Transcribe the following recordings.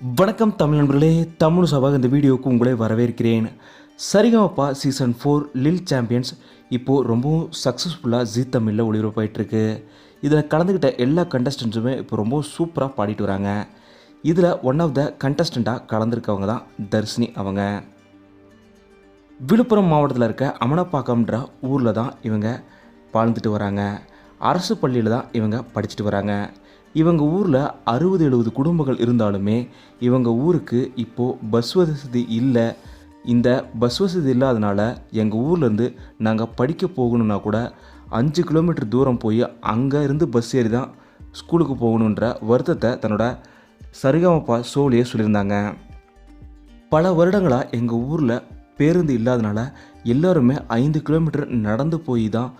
வணக்கம் தமிழ் நண்பர்களே தமிழ் சபாக இந்த வீடியோவுக்கு உங்களை வரவேற்கிறேன். Sarigamapa season four lil champions இப்போது ரொம்பவும் சக்ஸஸ்ஃபுல்லாக ஜீ தமிழில் ஒளிபரப்பாயிட்டிருக்கு. இதில் கலந்துக்கிட்ட எல்லா கண்டஸ்டன்ஸுமே இப்போ ரொம்ப சூப்பராக பாடிட்டு வராங்க. இதில் ஒன் ஆஃப் த கண்டஸ்டண்ட்டாக கலந்துருக்கவங்க தான் தர்ஷினி அவங்க. விழுப்புரம் மாவட்டத்தில் இருக்க அமனப்பாக்கம்ன்ற ஊரில் தான் இவங்க வாழ்ந்துட்டு வராங்க. அரசு பள்ளியில் தான் இவங்க படிச்சுட்டு வராங்க. இவங்க ஊரில் அறுபது எழுபது குடும்பங்கள் இருந்தாலுமே இவங்க ஊருக்கு இப்போது பஸ் வசதி இல்லை. இந்த பஸ் வசதி இல்லாதனால எங்கள் ஊர்லேருந்து நாங்கள் படிக்க போகணுன்னா கூட அஞ்சு கிலோமீட்டர் தூரம் போய் அங்கே இருந்து பஸ் ஏறி தான் ஸ்கூலுக்கு போகணுன்ற வருத்தத்தை தன்னோட சரிகமப்பா சோழியே சொல்லியிருந்தாங்க. பல வருடங்களாக எங்கள் ஊரில் பேருந்து இல்லாதனால எல்லாருமே ஐந்து கிலோமீட்டர் நடந்து போய் தான்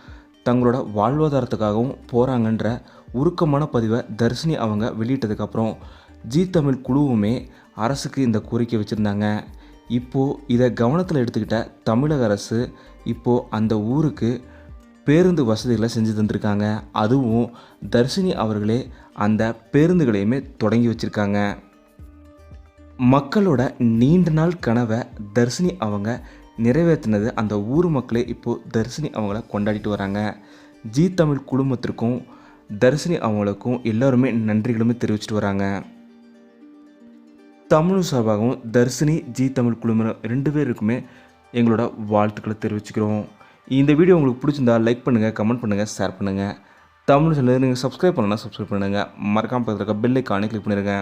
தங்களோட வாழ்வாதாரத்துக்காகவும் போகிறாங்கன்ற உருக்கமான பதிவை தர்ஷினி அவங்க வெளியிட்டதுக்கப்புறம் ஜீ தமிழ் குழுவுமே அரசுக்கு இந்த கோரிக்கை வச்சுருந்தாங்க. இப்போது இதை கவனத்தில் எடுத்துக்கிட்ட தமிழக அரசு இப்போது அந்த ஊருக்கு பேருந்து வசதிகளை செஞ்சு தந்திருக்காங்க. அதுவும் தர்ஷினி அவர்களே அந்த பேருந்துகளையுமே தொடங்கி வச்சுருக்காங்க. மக்களோட நீண்ட நாள் கனவை தர்ஷினி அவங்க நிறைவேற்றினது அந்த ஊர் மக்களே இப்போது தர்ஷினி அவங்கள கொண்டாடிட்டு வராங்க. ஜீ தமிழ் குழுமத்திற்கும் தர்ஷினி அவங்களுக்கும் எல்லாருமே நன்றிகளுமே தெரிவிச்சிட்டு வராங்க. தமிழ் சார்பாகவும் தர்ஷினி ஜீ தமிழ் குழுமம் ரெண்டு பேருக்குமே எங்களோட வாழ்த்துக்களை தெரிவிச்சுக்கிறோம். இந்த வீடியோ உங்களுக்கு பிடிச்சிருந்தா லைக் பண்ணுங்கள் கமெண்ட் பண்ணுங்கள் ஷேர் பண்ணுங்கள் தமிழ் சேனல் நீங்கள் சப்ஸ்கிரைப் பண்ணலன்னா சப்ஸ்கிரைப் பண்ணுங்கள் மறக்காமல் பக்கத்தில் இருக்க பெல் ஐக்கானே கிளிக் பண்ணிடுங்க